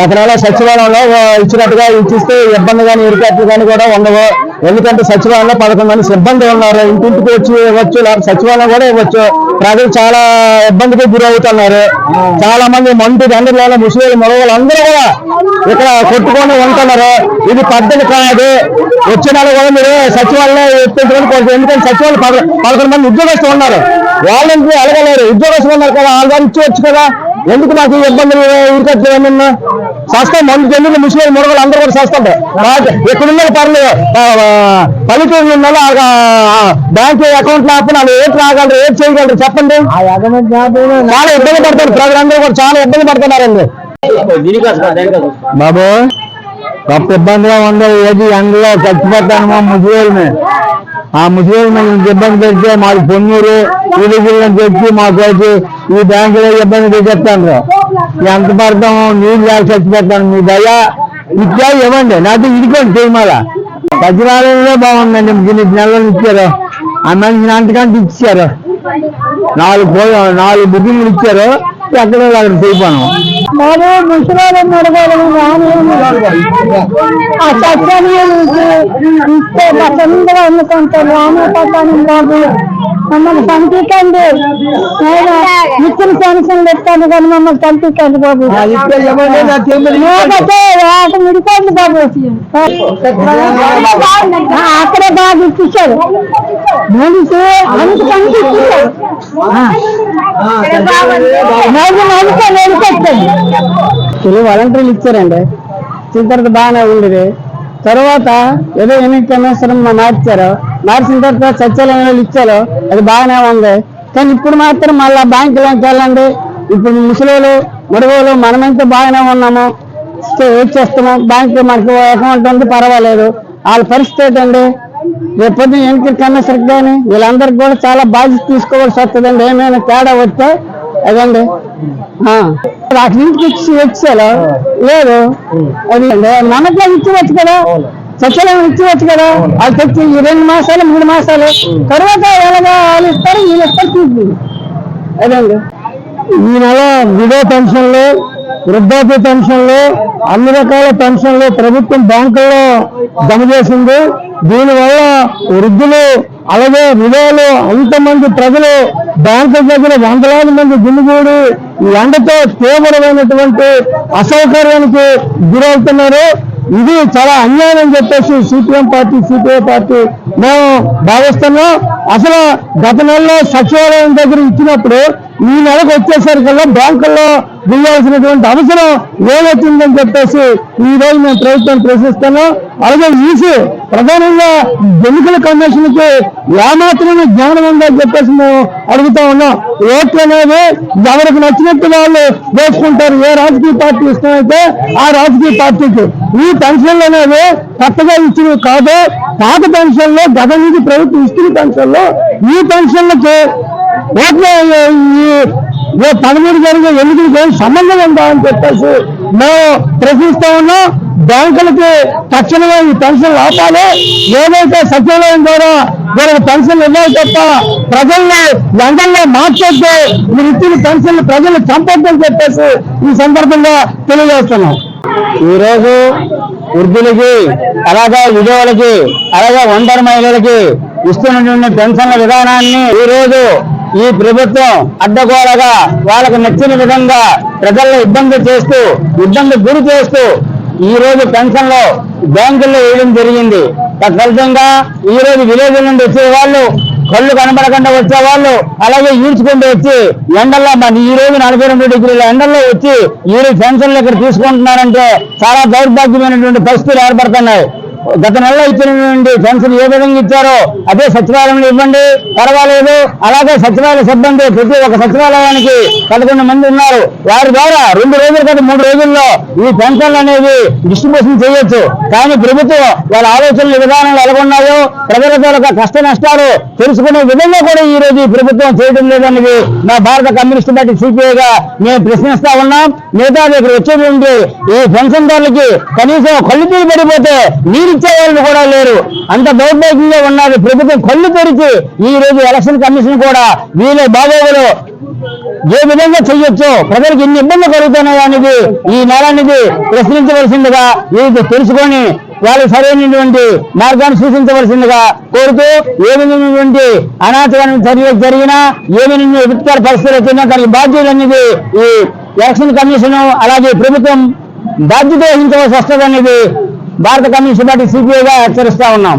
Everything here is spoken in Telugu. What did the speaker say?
అక్కడ సచివాలయంలో ఇచ్చినట్టుగా ఇచ్చిస్తే ఇబ్బంది కానీ ఇరుకట్లు కానీ కూడా ఉండవు. ఎందుకంటే సచివాలయంలో పదకొండు మంది సిబ్బంది ఉన్నారు. ఇంటింటికి వచ్చి ఇవ్వచ్చు లేకపోతే సచివాలయం కూడా ఇవ్వచ్చు. ప్రజలు చాలా ఇబ్బందికి గురవుతున్నారు. చాలా మంది మంటి అందరిలో ముసలి మగవాళ్ళు అందరూ కూడా ఇక్కడ కొట్టుకొని ఉంటున్నారు. ఇది పద్ధతి కాదు. వచ్చిన కూడా మీరు సచివాలయం ఎత్తించుకొని కోరుతారు ఎందుకంటే సచివాలయం పద- పదకొండు మంది ఉద్యోగస్తులు ఉన్నారు. వాళ్ళకి అడగలేరు ఉద్యోగస్తులు ఉన్నారు కదా వాళ్ళ ద్వారా ఇచ్చేవచ్చు కదా. ఎందుకు నాకు ఈ ఇబ్బందులు ఊరికొచ్చు ఏమన్నా సస్తా మంది ఎందుకు ముస్లిం ముడగలు అందరూ కూడా సస్తాడు ఎక్కడున్న పర్లేదు. పల్లెటూరు ఉన్న బ్యాంక్ అకౌంట్ లేకపోతే వాళ్ళు ఏం రాగలరు ఏం చేయగలరు చెప్పండి? చాలా ఇబ్బంది పడతారు ప్రజలందరూ కూడా చాలా ఇబ్బంది పడుతున్నారండి. బాబు. కొత్త ఇబ్బందిగా ఉంది. ఏది ఎండలో చచ్చిపోతాను మా ముసలి ఆ ముసలి ఇంక ఇబ్బంది పెడితే మాకు పొన్నూరు విలేజ్లను తెచ్చి మాకు ఈ బ్యాంకులో ఇబ్బంది తెచ్చేస్తాను ఎంత పడతాము నీళ్ళు లేక చచ్చిపోతాను. మీ దయ ఇచ్చా ఇవ్వండి. నాతో ఇదికోండి తిరుమల సచివాలయంలో బాగుందండి. దీన్ని నెలలు ఇచ్చారు. ఆ మనిషిని అంతకంటే ఇచ్చారు. నాలుగు నాలుగు బుకింగ్లు ఇచ్చారు. ఎక్కడ అక్కడ చేయపోను మరి ముసలి నడవడం ఆ సత్యాన్ని ఇస్తే తొందరగా ఎన్నుకుంటారు రామపట్నం బాబు. మమ్మల్ని పంపించండి. నేను ఇచ్చిన పెన్షన్ ఇస్తాను కానీ మమ్మల్ని పంపించండి బాబు. లేకపోతే ఆట బాబు. అక్కడే బాగా ఇప్పించారు మనిషి అంత తెలుగు వాలంటీర్లు ఇచ్చారండి. ఇచ్చిన తర్వాత బాగానే ఉండేది. తర్వాత ఏదో ఎన్నిక కమిషన్ మార్చారు. మార్చిన తర్వాత సచివాలయంలో ఇచ్చారు. అది బాగానే ఉంది. కానీ ఇప్పుడు మాత్రం మళ్ళా బ్యాంకులోకి వెళ్ళండి ఇప్పుడు ముసలోళ్ళు ముడుగోలు మనమైతే బాగానే ఉన్నాము. ఏం చేస్తాము? బ్యాంక్ మనకు అకౌంట్ ఉంది పర్వాలేదు. వాళ్ళ పరిస్థితి ఏంటండి? రేపు పొద్దున్న ఎన్నికల కమిషన్ కానీ కూడా చాలా బాధ్యత తీసుకోవాల్సి వస్తుందండి. ఏమైనా తేడా వస్తే అదండి. అక్కడి నుంచి ఇంటికి ఇచ్చి వచ్చారు లేదు. అది నమ్మకం ఇచ్చివచ్చు కదా? సత్యలం ఇచ్చివచ్చు కదా? అది తెచ్చి ఈ రెండు మాసాలు మూడు మాసాలు. తర్వాత ఎలాగా వాళ్ళు ఇస్తారు? వీళ్ళు ఇస్తారు తీసి అదండి. ఈ నెల విడో పెన్షన్లు వృద్ధాప్య పెన్షన్లు అన్ని రకాల పెన్షన్లు ప్రభుత్వం బ్యాంకుల్లో జమ చేసింది. దీనివల్ల వృద్ధులు అలాగే విధవులు అంతమంది ప్రజలు బ్యాంకు దగ్గర వందలాది మంది గుమిగూడి ఎండతో తీవ్రమైనటువంటి అసౌకర్యానికి గురవుతున్నారు. ఇది చాలా అన్యాయం అని చెప్పేసి సిపిఎం పార్టీ సిపిఐ పార్టీ మేము భావిస్తున్నాం. అసలు గత నెలలో సచివాలయం దగ్గర ఇచ్చినప్పుడు ఈ నెలకు వచ్చేసరికల్లా బ్యాంకుల్లో వేయాల్సినటువంటి అవసరం ఏమవుతుందని చెప్పేసి ఈ రోజు మేము ప్రభుత్వం ప్రశ్నిస్తున్నాం. అలాగే ఈసీ ప్రధానంగా ఎన్నికల కమిషన్కి ఏమాత్రమే జ్ఞానం ఉందని చెప్పేసి మేము అడుగుతా ఉన్నాం. ఓట్లు అనేది ఎవరికి నచ్చినట్టు వాళ్ళు వేసుకుంటారు. ఏ రాజకీయ పార్టీ ఇష్టమైతే ఆ రాజకీయ పార్టీకి. ఈ పెన్షన్లు అనేవి కొత్తగా ఇచ్చినవి కాదు. పాత పెన్షన్లో గత నుంచి ప్రభుత్వం ఇస్తున్న పెన్షన్లో ఈ పెన్షన్లకి ఓట్ల ఈ పదమూడు జరిగే ఎన్నికలకు ఏం సంబంధం ఉందా అని చెప్పేసి మేము ప్రశ్నిస్తా ఉన్నాం. బ్యాంకులకి తక్షణమే ఈ పెన్షన్లు ఆపాలి ఏదైతే సచివాలయం ద్వారా వీళ్ళకి పెన్షన్లు ఇవ్వాలి తప్ప ప్రజల్ని ఎండల్లో మార్చొద్దు మీరు ఇచ్చిన పెన్షన్లు ప్రజలు చంపొద్దని చెప్పేసి ఈ సందర్భంగా తెలియజేస్తున్నాం. ఈ రోజు వృద్ధులకి అలాగే విధవులకి అలాగే ఒంటరి మహిళలకి ఇస్తున్నటువంటి పెన్షన్ల విధానాన్ని ఈ రోజు ఈ ప్రభుత్వం అడ్డగోలగా వాళ్ళకు నచ్చిన విధంగా ప్రజల్లో ఇబ్బంది చేస్తూ ఇబ్బంది గురి చేస్తూ ఈ రోజు పెన్షన్లో బ్యాంకుల్లో వేయడం జరిగింది. తత్ఫలితంగా ఈ రోజు విలేజ్ నుండి వచ్చే వాళ్ళు కళ్ళు కనబడకుండా వచ్చేవాళ్ళు అలాగే ఈడ్చుకుంటూ వచ్చి ఎండల్లో మరి ఈ రోజు నలభై రెండు డిగ్రీల ఎండల్లో వచ్చి ఈ రోజు పెన్షన్లు ఇక్కడ తీసుకుంటున్నారంటే చాలా దౌర్భాగ్యమైనటువంటి పరిస్థితులు ఏర్పడుతున్నాయి. గత నెలలో ఇచ్చినటువంటి పెన్షన్ ఏ విధంగా ఇచ్చారో అదే సచివాలయంలో ఇవ్వండి. పర్వాలేదు. అలాగే సచివాలయ సిబ్బంది ప్రతి ఒక్క సచివాలయానికి పదకొండు మంది ఉన్నారు. వారి ద్వారా రెండు రోజుల కదా మూడు రోజుల్లో ఈ పెన్షన్లు అనేవి డిస్ట్రిబ్యూషన్ చేయొచ్చు. కానీ ప్రభుత్వం వాళ్ళ ఆలోచనలు విధానాలు ఎలా ఉన్నాయో ప్రజల తాలూకా కష్ట నష్టాలు తెలుసుకునే విధంగా కూడా ఈ రోజు ఈ ప్రభుత్వం చేయడం లేదనేది మా భారత కమ్యూనిస్ట్ పార్టీ సిపిఐగా మేము ప్రశ్నిస్తా ఉన్నాం. మిగతా ఇక్కడ వచ్చేటువంటి ఈ పెన్షన్దారులకి కనీసం కళ్ళు పడిపోతే నీరు వాళ్ళు కూడా లేరు. అంత దౌర్భాగ్యంగా ఉన్నారు. ప్రభుత్వం కళ్ళు తెరిచి ఈ రోజు ఎలక్షన్ కమిషన్ కూడా వీళ్ళ బాగోగులు ఏ విధంగా చెయ్యొచ్చు ప్రజలకు ఎన్ని ఇబ్బందులు కలుగుతున్నాయో అనేది ఈ నేరానికి ప్రశ్నించవలసిందిగా వీరికి తెలుసుకొని వాళ్ళు సరైనటువంటి మార్గాన్ని సూచించవలసిందిగా కోరుతూ ఏ విధమైనటువంటి అనాథమైన చర్యలు జరిగినా ఏమైనా విత్తాల పరిస్థితులు వచ్చినా దానికి బాధ్యత అనేది ఈ ఎలక్షన్ కమిషన్ అలాగే ప్రభుత్వం బాధ్యత వహించవలసి వస్తుందనేది భారత కమ్యూనిస్ట్ పార్టీ సిపిఐగా హెచ్చరిస్తా ఉన్నాం.